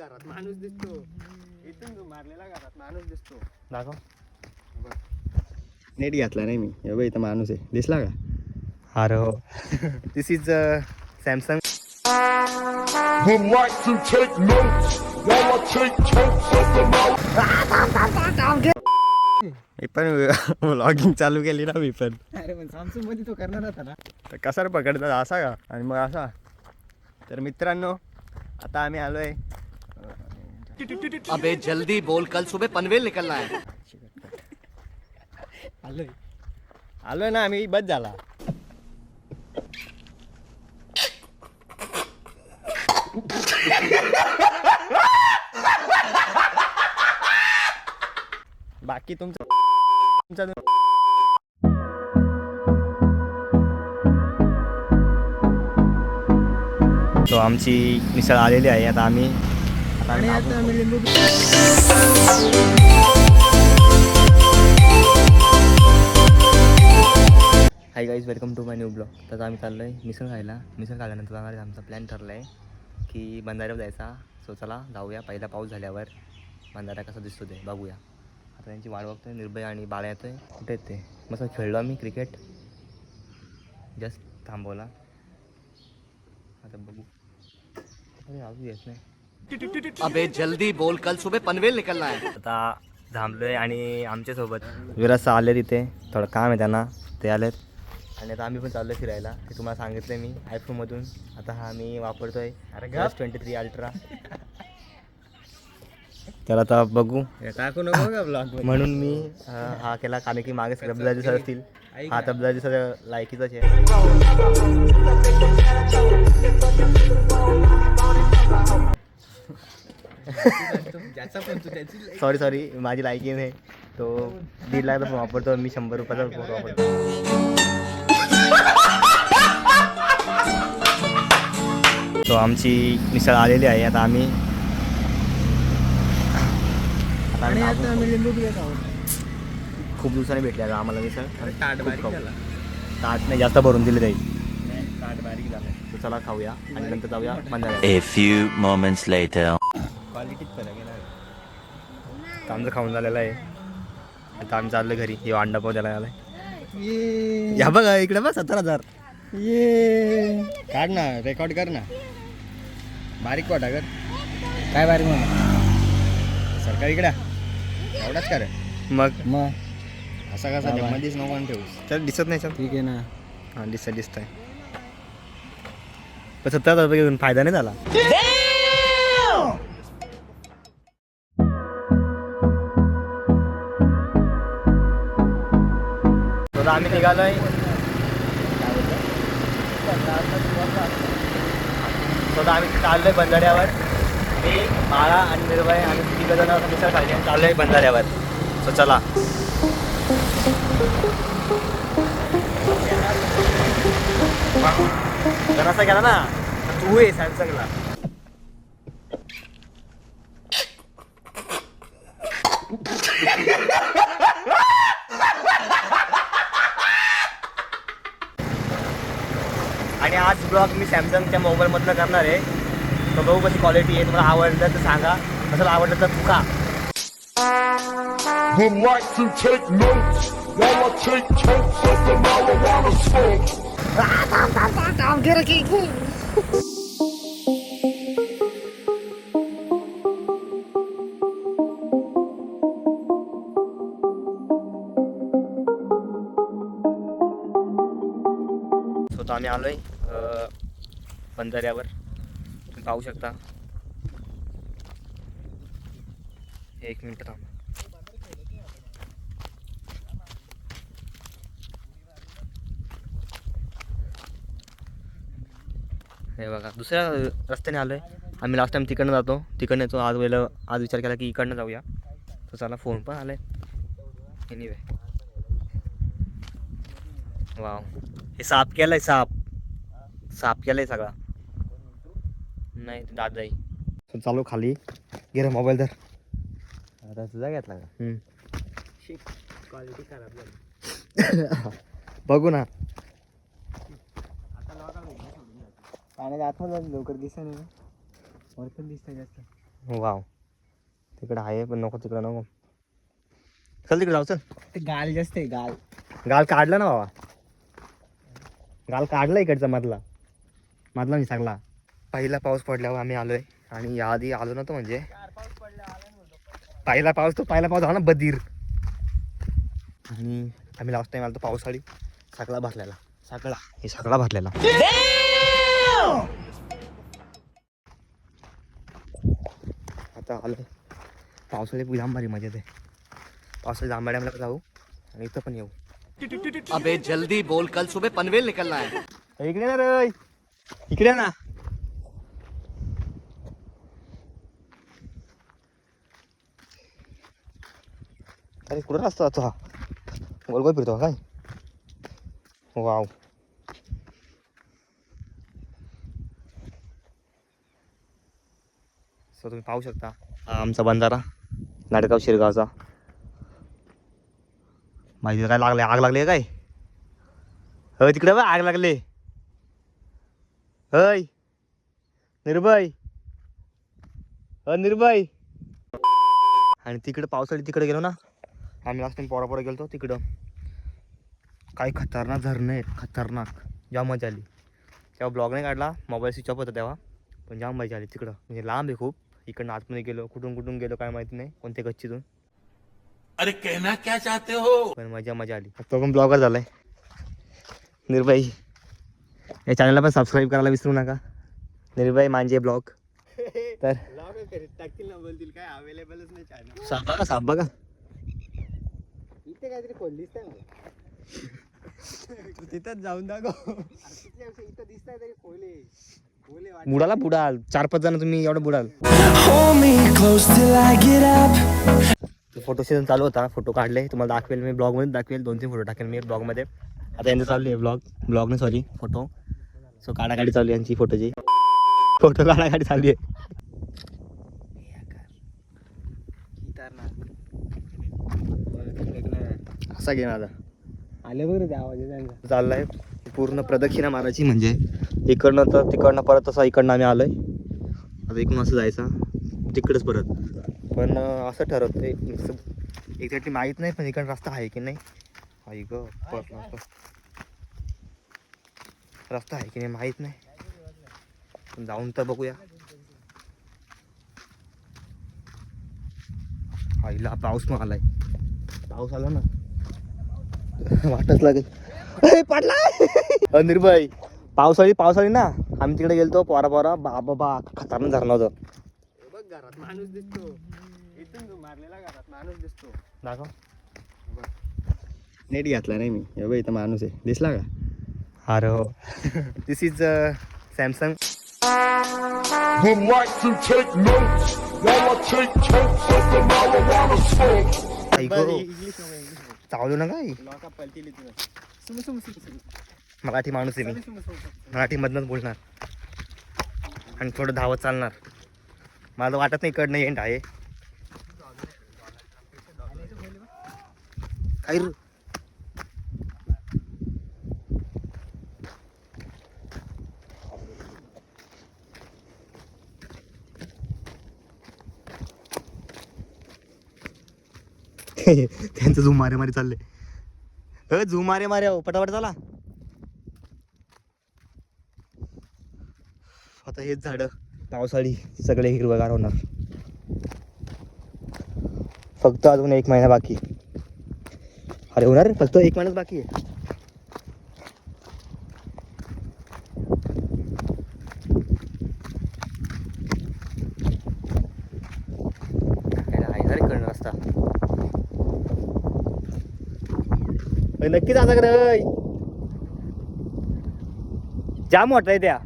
घरात माणूस दिसतो. इथून तू मारलेला घरात माणूस दिसतो. दाखव. नेट घातला नाही मी. हे बघ इथं माणूस आहे. दिसला का? अरे हो. This is Samsung. मी पण व्लॉगिंग चालू केली ना मी पण. अरे पण सॅमसंगमध्ये तो करणार होता ना. तर कसा रे पकडतात असा का? आणि मग असा. तर मित्रांनो आता आम्ही आलोय अबे जल्दी बोल कल सुबह पनवेल निकलना है। आलोय. आलोय ना आम्ही बस झाला. बाकी तुमचं तुमचा तो आमची मिसळ आलेली आहे. आता आम्ही आम्ही आता आम्ही लिंबू hi guys welcome to my new blog तर आता आम्ही चाललो आहे मिसळ खायला. मिसळ खाल्यानंतर आहे आमचा प्लॅन ठरला आहे की बंधाऱ्यावर जायचा. सो चला जाऊया. पहिला पाऊस झाल्यावर बंधारा कसा दिसतो ते बघूया. आता त्यांची वाट बघतोय. निर्भय आणि बाळा येतोय. कुठे आहेत ते? मस्त खेळलो आम्ही क्रिकेट जस्ट थांबवला. आता बघू. अरे अजून येत नाही. अबे जल्दी बोल. कल सुबह पनवेल निकलना है. आता थांबलोय आणि आमच्यासोबत विराज आले तिथे थोडं काम आहे त्यांना. ते आलेत. आणि आता आम्ही पण चाललो फिरायला. ते तुम्हाला सांगितलं मी आयफोनमधून आता हा मी वापरतोय. ट्वेंटी थ्री अल्ट्रा तर आता बघू. टाकू नको म्हणून मी हा केला. कारण की मागे तबला दिसत असतील. हा तबला दिसत लायकीचाच आहे. सॉरी सॉरी माझी लायकी नाही. तो दीड लाखचा फोन वापरतो मी शंभर रुपयाचा फोन वापरतो. तो आमची मिसळ आलेली आहे आता आम्ही खूप दिवसांनी भेटले आता आम्हाला मिसळ. ताट नाही जास्त भरून दिले जाईल ताट बारीक झाला. चला खाऊया आणि नंतर जाऊया few moments later. क्वालिटीत फरक आहे ना? आमचं खाऊन झालेलं आहे. आता आम्ही चाललो घरी. हे अंडा पाव द्यायला आलाय. ये. या बघा इकडे बघ सत्तर हजार. ये. काढ ना रेकॉर्ड कर ना. बारीक कोटा कर. काय बारीक म्हणा सरकार इकडे. एवढाच कर. मग? मग? असा कसा. मध्येच नको आणि ठेवू तर दिसत नाही सर ठीक आहे ना. हां दिसत दिसत आहे पण सत्तर हजार रुपये घेऊन फायदा नाही झाला. आम्ही निघालोय. स्वतः आम्ही चाललोय बंधाऱ्यावर. मी माळा आणि निर्भय आणि तिघ जण मिसळ खायचे आणि चाललोय बंधाऱ्यावर. सो चला. जर असं केला ना तर तू आहे सॅमसंगला आणि आज ब्लॉग मी सॅमसंगच्या मोबाईलमधनं करणार आहे. तर बघू कशी क्वालिटी आहे तुम्हाला आवडलं तर सांगा. नसेल आवडलं तर तुका Would like to take notes while I take totes of the marijuana smoke. स्वतः आम्ही आलोय बंधाऱ्यावर तुम्ही पाहू शकता. एक मिनिट थांब. हे बघा दुसऱ्या रस्त्याने आलोय. आम्ही लास्ट टाइम तिकडनं जातो. तिकडनं येतो. आज वेळेला आज विचार केला की इकडनं जाऊया. तर चला फोन पण आलाय. एनिवे वाव हे साफ केलंय साफ साफ केलंय सगळा. नाही दादा चालू खाली. घे रे मोबाईल तर आता तुझा घेतला का? हम्म. क्वालिटी खराब झाली. बघू ना. पाण्यात आतमध्ये लवकर दिसत नाही वर पण दिसतंय जास्त. वाव. तिकडं आहे पण नको तिकडं नको. चल तिकडे जाऊ चल. ते गाल जास्त आहे गाल. गाल काढला ना बाबा. गाल काढला इकडचा मधला. मधला मी सगळा पहिला पाऊस पडल्यावर आम्ही आलोय. आणि याआधी आलो नव्हतो म्हणजे. पहिला पाऊस तो पहिला पाऊस झाला ना बधीर आणि आम्ही लास्ट टाइम आलो तो पावसाळी. सगळा भरलेला. सगळा. हे सगळा भरलेला. आता आलोय पावसाळी जाम भारी मज़ा येते पावसाळी जांभळ्या डॅमला जाऊ आणि इथं पण येऊ. अबे जल्दी बोल. कल सुबह पनवेल निकलना है. इकडे ना रे. इकडे ना. अरे कुठं रस्ता जातो हा गोल गोल फिरतो काय? वाव. सो तुम्ही पाहू शकता. आमचा बंधारा नाडगाव शिरगावचा. माहिती काय लागले आग लागली काय? हो तिकडे बघ आग लागले. हय निर्भय. अ निर्भय. आणि तिकडे पावसाळी तिकडे गेलो ना आम्ही लास्ट टाइम पोरापोरा गेलो तिकडं. काही खतरनाक धरणं आहेत खतरनाक. ज्या मजा आली. तेव्हा ब्लॉग नाही काढला मोबाईल स्विच ऑफ होता तेव्हा. पण जाम मजा आली तिकडं. म्हणजे लांब आहे खूप. इकडनं आतमध्ये गेलो कुठून कुठून गेलो काय माहिती नाही कोणत्या गच्चीतून. अरे कहना क्या चाहते हो? पण मज़ा मज़ा आली. तो पण ब्लॉगर झालाय. निर्भय या चॅनलला पण सबस्क्राईब करायला विसरू नका. निर्भय मांजे ब्लॉग. तर टाकतील ना बोलतील काय अवेलेबलच नाही चॅनल साप बघा साप बघा इथे काहीतरी खोललीस तिथंच जाऊन दाखव इथं दिसतंय तरी खोले. बुडाला बुडाल. चार पाच जण तुम्ही एवढं बुडाल. फोटो सीझन चालू होता. फोटो काढले. तुम्हाला दाखवेल मी ब्लॉगमध्ये दाखवेल. दोन तीन फोटो टाकेल मी ब्लॉगमध्ये आता यांचं चालू आहे ब्लॉग ब्लॉगने सॉरी फोटो सो काढाकाढी चालू आहे यांची फोटोची फोटो काढाकाढी चालू आहे. असा घे माझा आले बघ रे ते आवाज चाललाय. पूर्ण प्रदक्षिणा मारायची म्हणजे इकडनं तर तिकडनं परत तसा इकडनं आम्ही आलोय. आता इकडून असं जायचं तिकडंच परत. पण असं ठरवतंय एक्झॅक्टली माहीत नाही पण इकडं रस्ता आहे की नाही? आई ग रस्ता रस्ता आहे की नाही माहीत नाही. पण जाऊन तर बघूया. आईला पाऊस मग आलाय. पाऊस आला ना? वाटच लागेल. पडला अ, निर्भय पावसाळी पावसाळी ना. आम्ही तिकडे गेलतो पोरा पोरा. बाबा बा खतरनाक धरणं होतं. बघ घरात माणूस दिसतो. इथून तू मारलेला घरात माणूस दिसतो. दाखव. नेट घातला नाही मी. हे बघ इथं माणूस आहे. दिसला का? अरे हो. This is Samsung Would like to take notes? While I take totes of the marijuana smoke. English नको इंग्लिश चावलो ना काय मराठी माणूस आहे मी. मराठीमधनंच बोलणार. आणि थोडं धावत चालणार. मला वाटत नाही इकडनं एंड आहे. काय त्यांचं झूम मारे मारे चालले अ झूम मारे मारे पटापट चला. आता हेच झाड. पावसाळी सगळे हिरवगार होणार. फक्त अजून एक महिना बाकी अरे होणार? फक्त एक महिनाच बाकी आहे याला आहे ना रे कळणार रस्ता नक्कीच नक्की जाता का जाम मोठा त्या.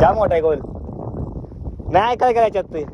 जाम मोठा आहे गोल. नाही काय करायच्यात ते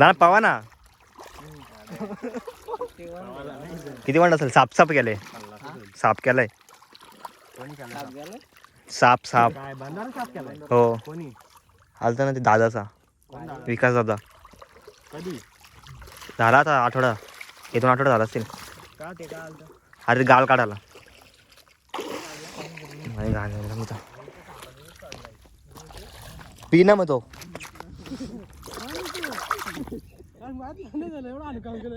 ना पवा ना किती वाट असेल? साप साप केलंय. साप केलाय. साप साप. हो. आलता ना ते दादाचा. विकास दादा. कधी झाला आता आठवडा. इथून आठवडा झाला असेल मग तो. का आलतं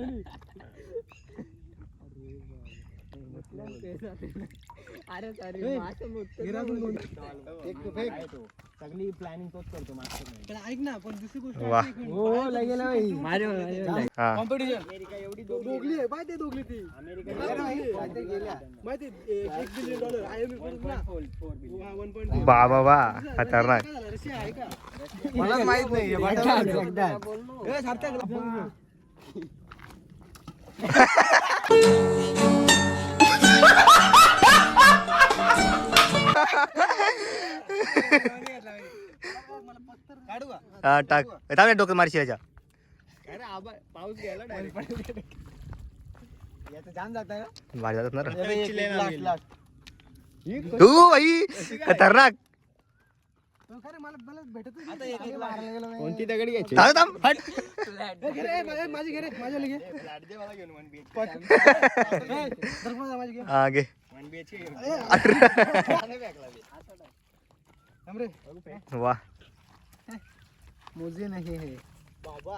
अरे गाल काढायला नाही गाल नाही रमता. पी ना मग तो सगळी प्लॅनिंग तोच करतो मागचं ऐक ना पण दुसरी गोष्ट वा हो लगेल हा. अमेरिका एवढी दोघली आहे. माहिती दोघली ती? माहिती एक billion dollar I am one point बा बा बा. खतरनाक. रशिया आहे का? मला माहित नाही हा टाक. थांब डोकं मारशी याच्या. पाऊस गेला भारी जातात ना रे. लास्ट लास्ट तू खतरनाक. कोणती दगड घ्यायची? थांब थांब. हट. ए, घे रे, माझी- घे माझ्या. हा. वा नाही हे बाबा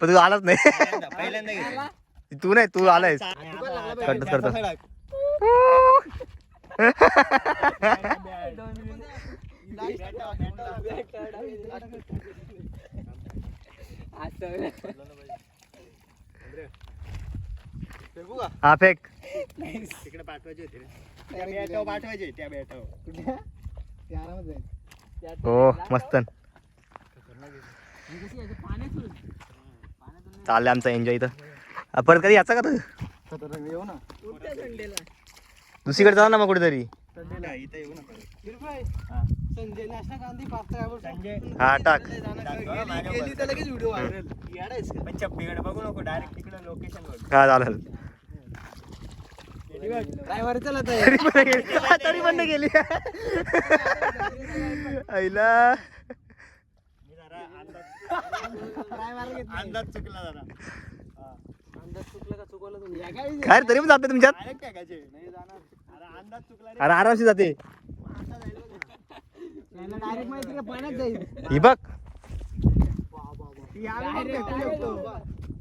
पण तू आलाच नाही तू नाही तू आलायस करतोस असं हा फेक तिकडे पाठवायचे होते रे त्या बॅटावर पाठवायचे त्या बॅटावर ते आरामात जाईल. हो मस्त चाललंय आमचा एन्जॉय इथं आ, परत कधी याचा का तू येऊ ना दुसरीकडे जाऊ ना मग कुठेतरी संडेला इथं येऊ. संजय नाश्ता गांधी संजय हा टाक गेली तर लगेच व्हिडिओ व्हायरल पण चप्पीकडे बघू नको डायरेक्ट तिकडे लोकेशन बघ हा चालेल ड्रायव्हर चला तरी. पण तरी पण नाही गेली. आईला. मी जरा अंदाज अंदाज चुकला जरा. अंदाज चुकलं का चुकवलं तुम्ही? काय तरी पण जाते तुमच्यात? अंदाज चुकला रे. अरे आरामशी जाते. डायरेक्ट माहिती का? पाण्यात जाईल. ही बघ. ती आम्ही पण फेकू शकतो.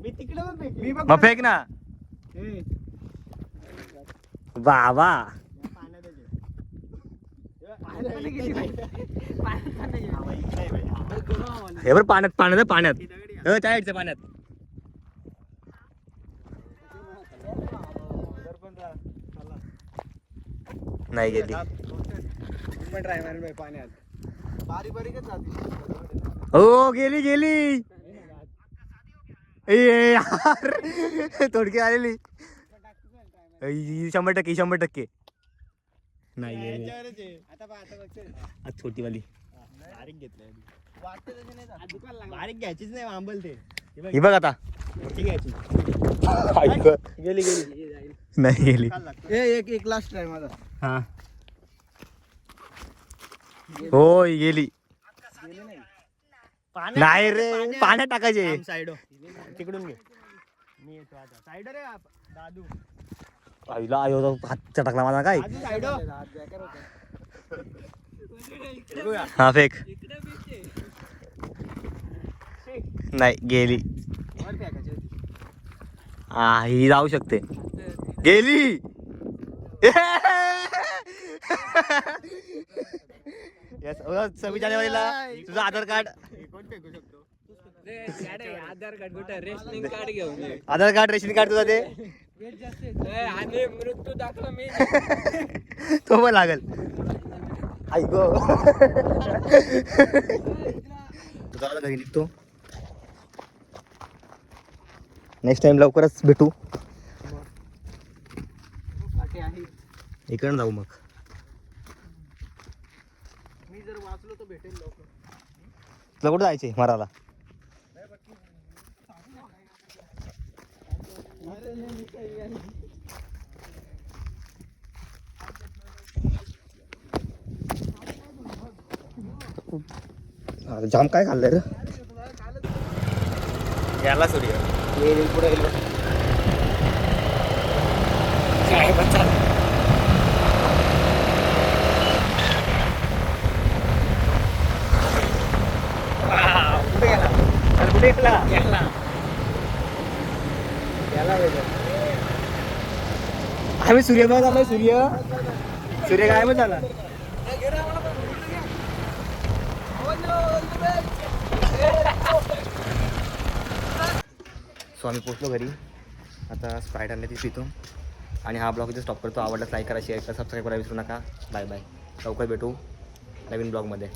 मी तिकडे. मग फेक ना. वा वा हे बरं पाण्यात पाण्यात पाण्यात. हो, त्या पाण्यात. नाही गेली. पण पाण्यात बारीक जाते हो गेली गेली. ए यार थोडकी आलेली. शंभर टक्के शंभर टक्के। नाही आहे. बघ. आज बारीक बारीक घ्यायचीच नाही आंबल ते. हे बघ, ही बघ आता. गेली गेली. नाही गेली. एक एक लास्ट ट्राय माझा. हा. होय गेली. नाही. रे पाण्यात. टाकायचे. तिकडून घे. मी येतो आता. साईडो रे दादू. आईला आयो तो हात चटकला माझा काय? हा फेक. नाही गेली. हा ही जाऊ शकते. गेली! सव्वीस जानेवारीला तुझं आधार कार्ड. कोण फेकू शकतो आधार कार्ड कुठं? रेशनिंग कार्ड घेऊन. आधार कार्ड रेशन कार्ड तुझं ते? आणि मृत्यू दाखला मी. तो पण लागल. आई गो. घरी निघतो. नेक्स्ट टाइम लवकरच भेटू. इकडून जाऊ मग. मी जर वाचलो तर भेटेल लवकर. तुला कुठं जायचे मराला जाम काय खाल्लंय रे? याला सूर्य येईल पुढे येईल काय चालू. कुठे गेला? कुठे गेला? गेला. आम्ही सूर्य काय आलोय सूर्य. सूर्य काय पण झाला. सो आम्ही पोचलो घरी. आता स्प्राईट आणले ती पितो आणि हा ब्लॉग इथे स्टॉप करतो. आवडला लाईक करा शेअर करा सबस्क्राईब करा विसरू नका. बाय बाय लवकर भेटू नवीन ब्लॉगमध्ये.